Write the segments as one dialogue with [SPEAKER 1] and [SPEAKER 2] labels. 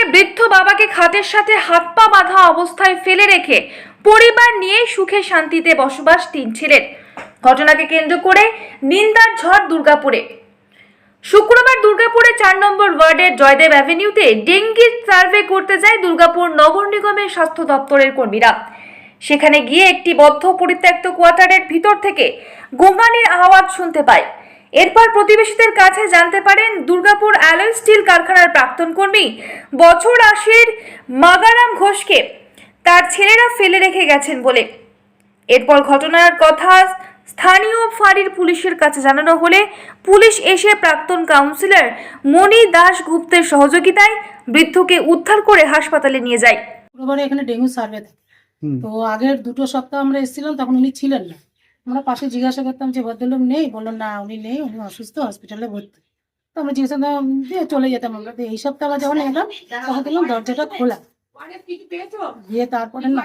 [SPEAKER 1] ঘটনায় বৃদ্ধ বাবাকে খাটের সাথে হাত পা বাঁধা অবস্থায় ফেলে রেখে পরিবার নিয়ে সুখে শান্তিতে বসবাস তিন ছেলের। ঘটনাকে কেন্দ্র করে নিন্দার ঝড় দুর্গাপুরে। শুক্রবার দুর্গাপুরে চার নম্বর ওয়ার্ডের জয়দেব অ্যাভিনিউতে ডেঙ্গির সার্ভে করতে যায় দুর্গাপুর নগর নিগমের স্বাস্থ্য দপ্তরের কর্মীরা। সেখানে গিয়ে একটি বদ্ধ পরিত্যক্ত কোয়ার্টারের ভিতর থেকে গোঙানির আওয়াজ শুনতে পায়। এরপর প্রতিবেশীদের কাছে জানতে পারেন দুর্গাপুর অ্যালয় স্টিল কারখানার প্রাক্তন কর্মী বছর আশির মাগারাম ঘোষকে তার ছেলেরা ফেলে রেখে গেছেন বলে। এরপর ঘটনার কথা স্থানীয় ফাঁড়ির পুলিশের কাছে জানানো হলে পুলিশ এসে প্রাক্তন কাউন্সিলর মণি দাস গুপ্তের সহযোগিতায় বৃদ্ধকে উদ্ধার করে হাসপাতালে নিয়ে যায়।
[SPEAKER 2] এখানে ডেঙ্গু সার্ভে থাকে। তো আগের দুটো সপ্তাহ আমরা এসেছিলাম তখন উনি ছিলেন না। আমরা পাশে জিজ্ঞাসা করতাম যে ভদ্রলোক নেই? বলল না উনি নেই উনি অসুস্থ হসপিটালে ভর্তি। তো আমরা জিজ্ঞাসা দিয়ে চলে যেতাম আমরা। এই সপ্তাহ যখন এলাম তখন দেখলাম দরজাটা খোলা। দিয়ে তারপরে না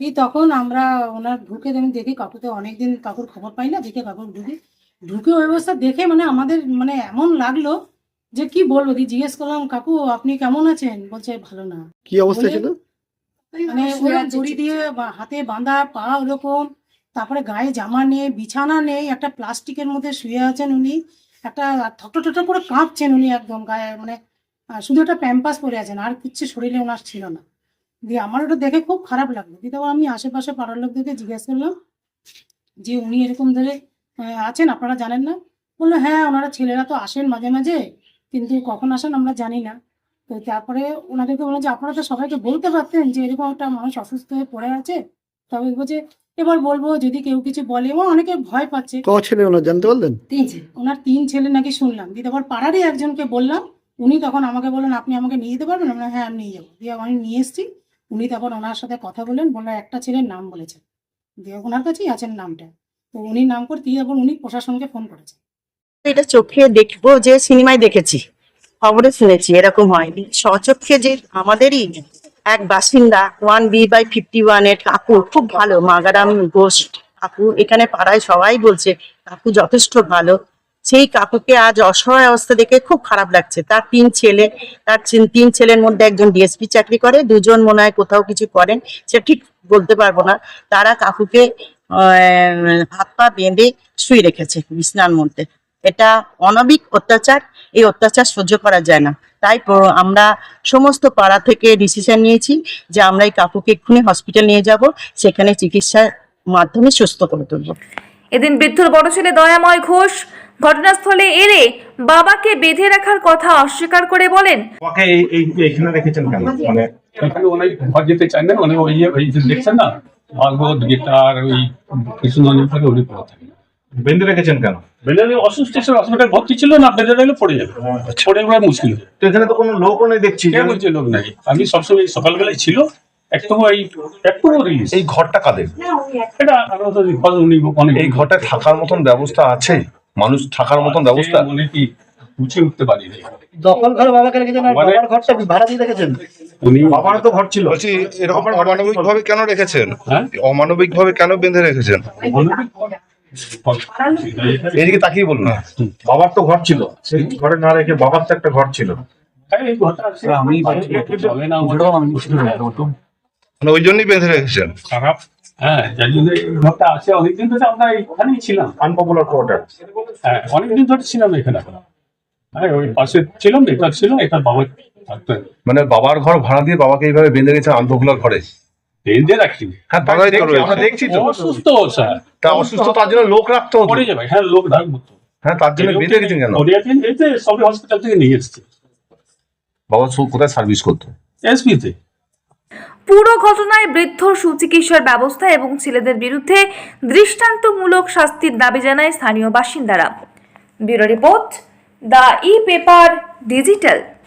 [SPEAKER 2] দিয়ে তখন আমরা ওনার ঢুকে আমি দেখি কাকু তো অনেকদিন কাকুর খবর পাই না দেখে কাকুর ঢুকে। ঢুকে ওই অবস্থা দেখে মানে আমাদের মানে এমন লাগল যে কি বলব? দিয়ে জিজ্ঞেস করলাম কাকু আপনি কেমন আছেন? বলছে ভালো না।
[SPEAKER 3] কি অবস্থা ছিল?
[SPEAKER 2] মানে ওরা দড়ি দিয়ে হাতে বাঁধা পা ওরকম তারপরে গায়ে জামা নেই, বিছানা নেই, একটা প্লাস্টিকের মধ্যে শুয়ে আছেন উনি, একটা থটো থটো করে কাঁপছেন উনি একদম গায়ে মানে শুধু একটা প্যাম্পাস পরে আছেন, আর কিচ্ছু শরীরে ওনার ছিল না। দিয়ে আমার ওটা দেখে খুব খারাপ লাগল। দিয়ে তারপর আমি আশেপাশে পাড়ার লোকদেরকে জিজ্ঞেস করলাম যে উনি এরকম ধরে আছেন, আপনারা জানেন না? বলল হ্যাঁ ওনারা ছেলেরা তো আসেন মাঝে মাঝে, কিন্তু কখন আসেন আমরা জানি না। তো তারপরে ওনাদেরকে বললাম যে, আপনারা তো সবাইকে বলতে পারতেন যে এরকম একটা মানুষ অসুস্থ হয়ে পড়ে আছে। তবে বলছে এবার বলব যদি কেউ কিছু বলে এবং অনেকে ভয় পাচ্ছে।
[SPEAKER 3] ক ছেলে ওনার জানতে পারলেন?
[SPEAKER 2] তিন ছেলে। ওনার তিন ছেলে নাকি শুনলাম। দিয়ে তারপর পাড়ারই একজনকে বললাম উনি তখন আমাকে বললেন আপনি আমাকে নিয়ে যেতে পারবেন? আমরা হ্যাঁ আমি নিয়ে যাব। দিয়ে আমি নিয়ে এসেছি। উনি তখন ওনার সাথে কথা বললেন বললেন একটা ছেলের নাম বলেছেন দিয়ে ওনার কাছেই আছেন নামটা। তো উনি নাম করে দিয়ে তারপর উনি প্রশাসনকে ফোন করেছেন
[SPEAKER 4] এটা চোখে দেখব যে সিনেমায় দেখেছি। খবরে শুনেছি এরকম হয়নি। স্বচক্ষে যে আমাদেরই এক বাসিন্দা ওয়ান বি বাই ফিফটি ওয়ানের কাকু, খুব ভালো, মাগারাম ঘোষ কাকু। এখানে পাড়ায় সবাই বলছে, কাকু যথেষ্ট ভালো। সেই কাকুকে আজ অসহায় অবস্থা দেখে খুব খারাপ লাগছে। তার তিন ছেলে, তার তিন- ছেলের মধ্যে একজন ডিএসপি চাকরি করে, দুজন মনে হয় কোথাও কিছু করেন, সে ঠিক বলতে পারব না। তারা কাকুকে হাত পা বেঁধে শুয়ে রেখেছে বিছনার মধ্যে। এটা অনবিক অত্যাচার এই অত্যাচার সহ্য করা যায় না। তাই আমরা সমস্ত পাড়া থেকে ডিসিশন নিয়েছি যে আমরা এই কাকুকে এক্ষুনি হসপিটাল নিয়ে যাব সেখানে চিকিৎসার মাধ্যমে সুস্থ করে তুলবো।
[SPEAKER 1] এদিন বৃদ্ধর বড় ছেলে দয়াময় ঘোষ ঘটনাস্থলে এলে বাবাকে বেঁধে রাখার কথা অস্বীকার করে বলেন।
[SPEAKER 5] ওকে এই এইখানে রেখেছেন কেন? মানে
[SPEAKER 6] এখানে উনি ঘর যেতে চান না? উনি ওই দেখছেন না? ভাগবত গীতার ওই থেকে উনি পড়ে থাকেন।
[SPEAKER 5] বেঁধে রেখেছেন কেন?
[SPEAKER 6] বেলেনে অসুস্থ ছিল হসপিটাল ভর্তি ছিল না বেঁধে রাখলে পড়ে যাবে। পড়ে যাওয়া মুশকিল।
[SPEAKER 5] তো এখানে তো কোনো লোকও নেই দেখছি
[SPEAKER 6] কে বলছে লোক নাই। আমি সবসময় সকালবেলায় ছিল একটু এই একটু রিলিজ
[SPEAKER 7] এই ঘরটা কাদের?
[SPEAKER 6] এটা আমরা তো ঘর উনি অনেক
[SPEAKER 7] এই ঘরটায় থাকার মতন ব্যবস্থা আছে? মানুষ থাকার মতন ব্যবস্থা?
[SPEAKER 6] মনে কি উঠে উঠতে পারি নাই।
[SPEAKER 3] দখল ঘরে বাবাকে রেখেছেন আর বাবার ঘরটা ভাড়া দিয়ে রেখেছেন?
[SPEAKER 6] উনি
[SPEAKER 5] বাবারও তো ঘর ছিল।
[SPEAKER 7] বলছি এরকম অমানবিক ভাবে কেন রেখেছেন?
[SPEAKER 6] হ্যাঁ?
[SPEAKER 7] অমানবিক ভাবে কেন বেঁধে রেখেছেন? এদিকে তাকিয়ে বলুন।
[SPEAKER 5] বাবার তো ঘর ছিল। সেই ঘরে না রেখে বাবার তো একটা ঘর ছিল।
[SPEAKER 6] হ্যাঁ, এই ঘরটা আছে। চলে না ওটা
[SPEAKER 7] মানে ওই জন্যই বেঁধে রেখেছেন?
[SPEAKER 6] খারাপ। হ্যাঁ যার জন্য ঘরটা আছে। অনেকদিন ধরে আমরা এখানেই ছিলাম।
[SPEAKER 5] আনপপুলার কোয়ার্টার
[SPEAKER 6] হ্যাঁ অনেকদিন ধরে ছিলাম এখানে হ্যাঁ ওই পাশে ছিলাম এটা ছিল এটা বাবা
[SPEAKER 7] মানে বাবার ঘর ভাড়া দিয়ে বাবাকে এইভাবে বেঁধে রেখেছেন আন্তঃকুলার ঘরে?
[SPEAKER 6] রাখি
[SPEAKER 7] হ্যাঁ তারাই তো
[SPEAKER 5] আমরা দেখছি তো।
[SPEAKER 6] অসুস্থ স্যার।
[SPEAKER 7] তা অসুস্থ তার জন্য লোক রাখতে হতো
[SPEAKER 6] পড়ে যাবে হ্যাঁ লোক রাখব তো।
[SPEAKER 7] হ্যাঁ তার জন্য বেঁধে রেখেছেন কেন?
[SPEAKER 6] ওরিয়াটিন এই সবই হসপিটাল থেকে নিয়ে এসছে।
[SPEAKER 7] বাবা সু- কোথায় সার্ভিস করতো?
[SPEAKER 6] এসপিতে
[SPEAKER 1] পুরো ঘটনায় বৃদ্ধ সুচিকিৎসার ব্যবস্থা এবং ছেলেদের বিরুদ্ধে দৃষ্টান্তমূলক শাস্তির দাবি জানায় স্থানীয় বাসিন্দারা। Bureau report the E paper digital.